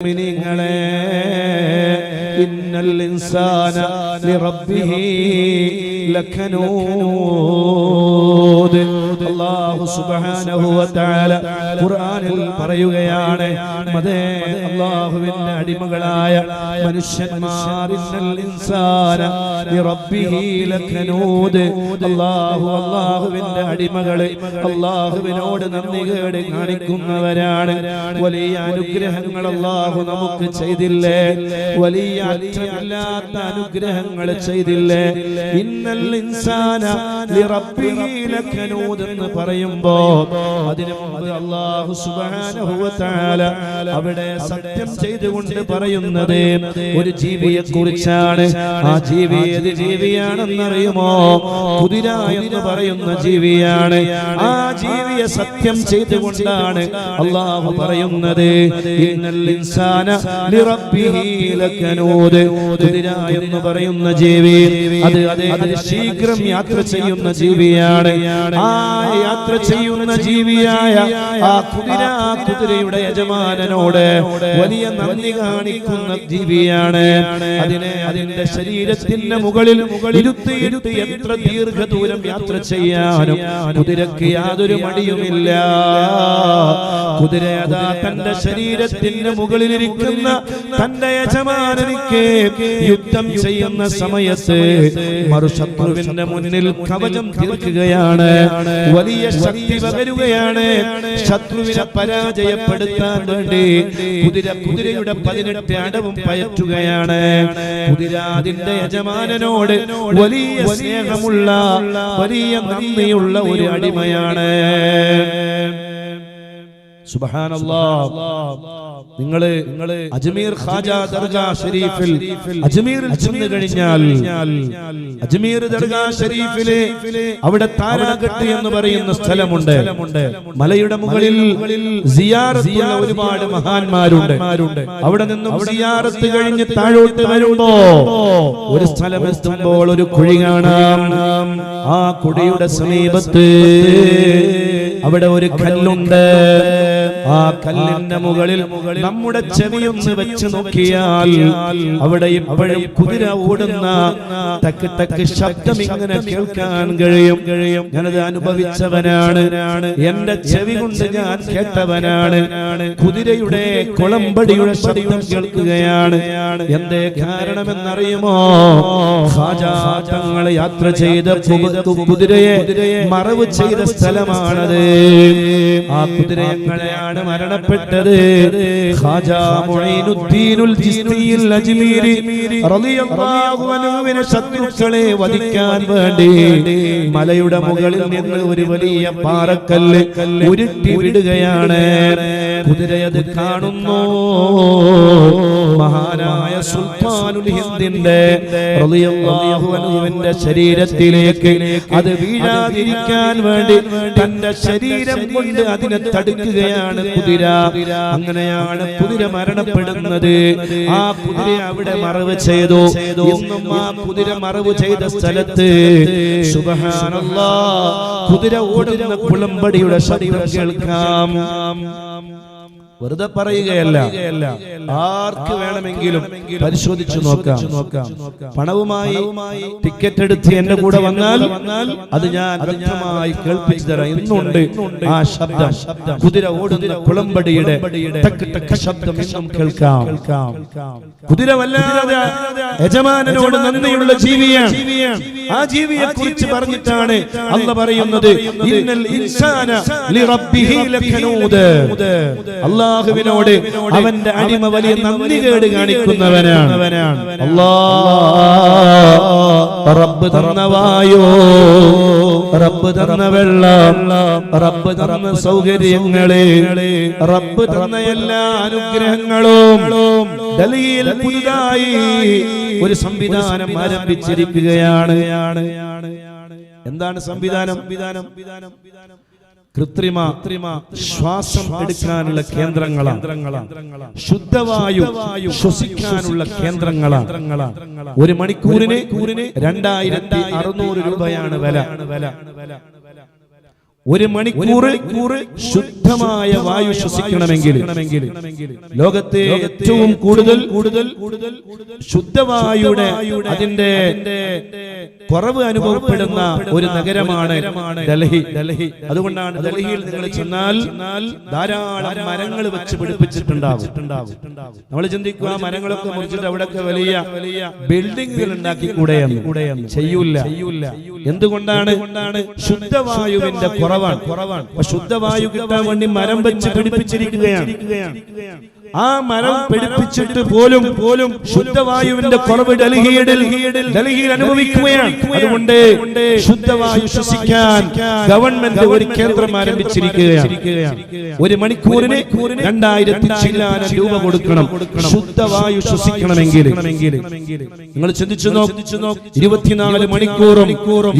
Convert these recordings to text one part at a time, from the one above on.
മുഅ്മിനീങ്ങളെ ഇന്നൽ ഇൻസാന ലിറബ്ബിഹി ലഖനൂദ് അല്ലാഹു സുബ്ഹാനഹു വ ഖുർആനിൽ പറയുകയാണ് അതേ അല്ലാഹുവിന്റെ അടിമകളായ മനുഷ്യന്മാർ ഇന്നൽ ഇൻസാന ലഖനൂദ് അല്ലാഹു അടിമകളെ അല്ലാഹുവിനോട് നന്ദി കേട് കാണിക്കുന്നവരാണ്. വലിയ അനുഗ്രഹങ്ങൾ അല്ലാഹു നമുക്ക് ചെയ്തില്ലേ? വലിയ അറ്റമില്ലാത്ത അനുഗ്രഹങ്ങൾ ചെയ്തില്ലേ? ഇന്നൽ ഇൻസാന എന്ന് പറയുമ്പോ അതിനു മുമ്പ് വ തആല അവിടെ സത്യം ചെയ്തുകൊണ്ട് പറയുന്നത് ഒരു ജീവിയെ കുറിച്ചാണ് ആ ജീവി ഏത് ജീവിയാണെന്നറിയുമോ? കുതിര എന്ന് പറയുന്ന ജീവിയാണ്. ആ ജീവിയെ സത്യം ചെയ്തുകൊണ്ടാണ് അള്ളാഹു പറയുന്നത്. ഇന്നൽ ഇൻസാന ലിറബ്ബിഹി ലകനൂദ് കുതിര എന്ന് പറയുന്ന ജീവി അത് ശീഘ്രം യാത്ര ചെയ്യുന്ന ജീവിയാണ്. ആ യാത്ര ചെയ്യുന്ന ജീവിയായ ആ കുതിര ആ കുതിരയുടെ യജമാനനോട് വലിയ നന്ദി കാണിക്കുന്ന ജീവിയാണ്. അതിനെ അതിന്റെ ശരീരത്തിന്റെ മുകളിൽ ഇരുത്തി ഇരുത്തി എത്ര ദീർഘദൂരം യാത്ര ചെയ്യാനും കുതിരക്ക് യാതൊരു മടിയുമില്ല. കുതിര അതാ തന്റെ ശരീരത്തിന്റെ മുകളിലിരിക്കുന്ന തന്റെ യജമാനനിക്ക് യുദ്ധം ചെയ്യുന്ന സമയത്ത് മറുശത്രുവിന്റെ മുന്നിൽ കവചം തീർക്കുകയാണ്. വലിയ ശക്തി പകരുകയാണ്. ശത്രുവിനെ പരാജയപ്പെടുത്താൻ വേണ്ടി കുതിര കുതിരയുടെ പതിനെട്ട് അടവും പയറ്റുകയാണ്. കുതിര അതിന്റെ യജമാനനോട് വലിയ സ്നേഹമുള്ള വലിയ നന്ദിയുള്ള ഒരു അടിമയാണ്. നിങ്ങൾ നിങ്ങൾ അജ്മീർ ഖാജ ദർഗാ ഷരീഫിൽ അജ്മീറിൽ ചെന്ന് കഴിഞ്ഞാൽ അജ്മീർ ദർഗാ ഷരീഫിലെ അവിടെ താരാഗട്ട് എന്ന് പറയുന്ന സ്ഥലമുണ്ട്. മലയുടെ മുകളിൽ സിയാറത്തുള്ള ഒരുപാട് മഹാന്മാരുണ്ട്. അവിടെ നിന്നും സിയാറത്ത് കഴിഞ്ഞ് താഴോട്ട് വരുമ്പോ ഒരു സ്ഥലം എത്തുമ്പോൾ ഒരു കുഴി കാണാം. ആ കുടിയുടെ സമീപത്ത് അവിടെ ഒരു കല്ലുണ്ട്. ആ കല്ലിന്റെ മുകളിൽ നമ്മുടെ ചെവിയൊന്ന് വെച്ച് നോക്കിയാൽ അവിടെ ഇപ്പോഴും കുതിര ഓടുന്ന തക്ക് തക്ക് ശബ്ദം ഇങ്ങനെ കേൾക്കാൻ കഴിയും. കഴിയും. ഞാനത് അനുഭവിച്ചവനാണ്. എന്റെ ചെവി കൊണ്ട് ഞാൻ കേട്ടവനാണ്. കുതിരയുടെ കുളമ്പടിയുടെ ശബ്ദം കേൾക്കുകയാണ്. എന്തേ കാരണമെന്നറിയുമോ? തങ്ങൾ യാത്ര ചെയ്ത കുതിരയെ മറവ് ചെയ്ത സ്ഥലമാണത്. ആ കുതിര എങ്ങനെയാണ് മരണപ്പെട്ടത് ശത്രുക്കളെ വധിക്കാൻ വേണ്ടി മലയുടെ മുകളിൽ നിന്ന് ഒരു വലിയ പാറക്കല്ല് ഉരുട്ടി വിടുകയാണ്. കുതിരയത് കാണുന്നു. മഹാനായ സുൽത്താനുൽ ഹിന്ദിന്റെ റളിയല്ലാഹു അൻഹുവിന്റെ ശരീരത്തിലേക്ക് അത് വീഴാതിരിക്കാൻ വേണ്ടി തന്റെ ശരീരം കൊണ്ട് അതിനെ തടുക്കുകയാണ് കുതിര. അങ്ങനെയാണ് കുതിര മരണപ്പെടുന്നത്. ആ കുതിര അവിടെ മറവ് ചെയ്തു. ഇന്നും ആ കുതിര മറവ് ചെയ്ത സ്ഥലത്ത് സുബ്ഹാനല്ലാഹ് കുതിര ഓടുന്ന കുളമ്പടിയുടെ ശബ്ദം കേൾക്കാം. വെറുതെ പറയുകയല്ല. ആർക്ക് വേണമെങ്കിലും പരിശോധിച്ചു നോക്കാം. പണവുമായി ടിക്കറ്റ് എടുത്ത് എന്റെ കൂടെ വന്നാൽ അത് ഞാൻ വ്യക്തമായി കേൾപ്പിച്ചു തരാം ഇന്നുണ്ട് ആ ശബ്ദം. കുതിര ഓടുന്ന കുളമ്പടിയുടെ ശബ്ദം ഇന്നും കേൾക്കാം. കുതിര വല്ലാതെ യജമാനനോട് നന്ദിയുള്ള ജീവിയാണ്. ആ ജീവിയെ കുറിച്ച് പറഞ്ഞിട്ടാണ് അല്ല പറയുന്നത്. ഇന്നൽ ഇൻസാന ലഖനൂദ്. അള്ളാഹുവിനോട് അവന്റെ അടിമ വലിയ നന്ദി കേട് കാണിക്കുന്നവനാണ്. അള്ളാ റബ്ബ് തന്ന വായോ? റബ്ബ് തന്ന വെള്ളം. റബ്ബ് തന്ന സൗകര്യങ്ങളെ. റബ്ബ് തന്ന എല്ലാ അനുഗ്രഹങ്ങളും. ഡൽഹിയിൽ പുതുതായി ഒരു സംവിധാനം ആരംഭിച്ചിരിക്കുകയാണ്. എന്താണ് സംവിധാനം? സംവിധാനം സംവിധാനം? കൃത്രിമ ശ്വാസം എടുക്കാനുള്ള കേന്ദ്രങ്ങളാണ്. ശുദ്ധവായു ശ്വസിക്കാനുള്ള കേന്ദ്രങ്ങളാണ്. ഒരു മണിക്കൂറിന് രണ്ടായിരത്തി അറുന്നൂറ് രൂപയാണ് വില. ഒരു മണിക്കൂർ ശുദ്ധമായ വായു ശ്വസിക്കണമെങ്കിൽ ലോകത്തെ ഏറ്റവും കൂടുതൽ കൂടുതൽ കൂടുതൽ ശുദ്ധവായുടെ അതിന്റെ കുറവ് അനുഭവപ്പെടുന്ന ഒരു നഗരമാണ് ഡൽഹി. ഡൽഹി അതുകൊണ്ടാണ് ഡൽഹിയിൽ നിങ്ങൾ ചെന്നാൽ ധാരാളം മരങ്ങൾ വെച്ച് പിടിപ്പിച്ചിട്ടുണ്ടാവും. നമ്മൾ ചിന്തിക്കുക മരങ്ങളൊക്കെ മുറിച്ചിട്ട് അവിടെയൊക്കെ വലിയ വലിയ ബിൽഡിങ്ങുകൾ ഉണ്ടാക്കി കൂടെയാണ് ചെയ്യൂല. എന്തുകൊണ്ടാണ്? ശുദ്ധവായുവിന്റെ കുറവാണ്. കുറവാണ്. ശുദ്ധവായു കിട്ടാൻ വേണ്ടി മരം വെച്ച് പിടിപ്പിച്ചിരിക്കുകയാണ്. ആ മരം പിടിപ്പിച്ചിട്ട് പോലും പോലും ശുദ്ധവായുവിന്റെ കുറവ് ഡൽഹിയുടെ ഡൽഹിയിൽ അനുഭവിക്കുകയാണ്. അതുകൊണ്ട് ശുദ്ധവായു ശ്വസിക്കാൻ ഗവൺമെന്റ് ഒരു കേന്ദ്രം ആരംഭിച്ചിരിക്കുകയാണ്. ഒരു മണിക്കൂറിന് രണ്ടായിരത്തി ചില്ലാനം രൂപ കൊടുക്കണം. ശുദ്ധവായു ശ്വസിക്കണമെങ്കിൽ. നിങ്ങൾ ചിന്തിച്ചു നോക്കിച്ചു ഇരുപത്തിനാല് മണിക്കൂറും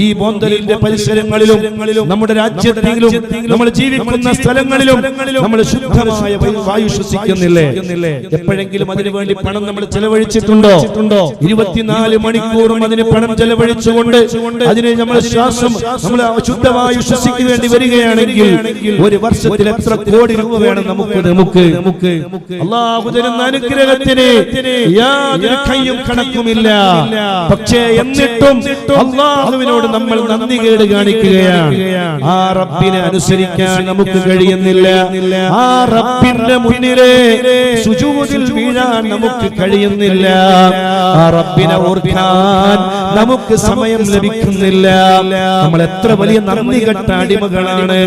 ഈ ബോന്തലിന്റെ പരിസരങ്ങളിലും നമ്മുടെ രാജ്യത്തെങ്കിലും നമ്മൾ ജീവിക്കുന്ന സ്ഥലങ്ങളിലും നമ്മൾ ശുദ്ധമായ വായു ശ്വസിക്കുന്നില്ലേ. എപ്പോഴെങ്കിലും അതിനു വേണ്ടി പണം നമ്മൾ ചെലവഴിച്ചിട്ടുണ്ടോ? ഇരുപത്തിനാല് മണിക്കൂറും അതിന് പണം ചെലവഴിച്ചുകൊണ്ട് അതിന് നമ്മൾ ശ്വാസം നമ്മൾ ശുദ്ധവായു ശ്വസിക്കേണ്ടി വരികയാണെങ്കിൽ ഒരു വർഷത്തിൽ എത്ര കോടി രൂപ വേണം നമുക്ക്? നമുക്ക്? നമുക്ക്? അള്ളാഹു തരുന്ന അനുഗ്രഹത്തിന് യാതൊരു കൈയും കണക്കുമില്ല. പക്ഷേ എന്നിട്ടും അള്ളാഹുവിനോട് നമ്മൾ നന്ദി കേട് കാണിക്കുകയാണ് ആ റബ്ബിനെ അനുസരിക്കാൻ നമുക്ക് കഴിയുന്നില്ല. ആ റബ്ബിന്റെ മുന്നിലെ സുജൂദിൽ വീഴാൻ നമുക്ക് കഴിയുന്നില്ല. ആ റബ്ബിനെ ഓർക്കാൻ നമുക്ക് സമയം ലഭിക്കുന്നില്ല. നമ്മൾ എത്ര വലിയ നന്ദി കെട്ട അടിമകളാണ്.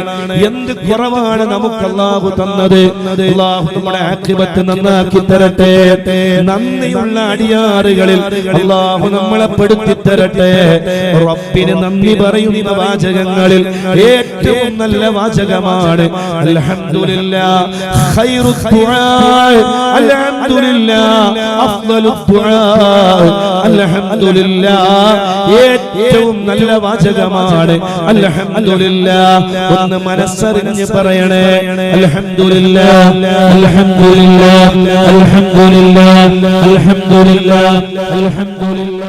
എന്ത് കുറവാണ് നമുക്ക് അള്ളാഹു തന്നത്? അള്ളാഹു നമ്മുടെ ആക്കിബത്ത് നന്നാക്കി തരട്ടെ. നന്ദിയുള്ള അടിയാറുകളിൽ അള്ളാഹു നമ്മളെ പെടുത്തി തരട്ടെ റബ്ബിന് നന്ദി പറയുന്ന വാചകങ്ങളിൽ ഏറ്റവും നല്ല വാചകമാണ് അൽഹംദുലില്ലാ ഏറ്റവും നല്ല വാചകമാണ് അൽഹംദുലില്ലാ. ഒന്ന് മനസ്സറിഞ്ഞ് പറയണേ അൽഹംദുലില്ലാ അൽഹംദുലില്ലാ അൽഹംദുലില്ലാ അൽഹംദുലില്ലാ അൽഹംദുലില്ലാ.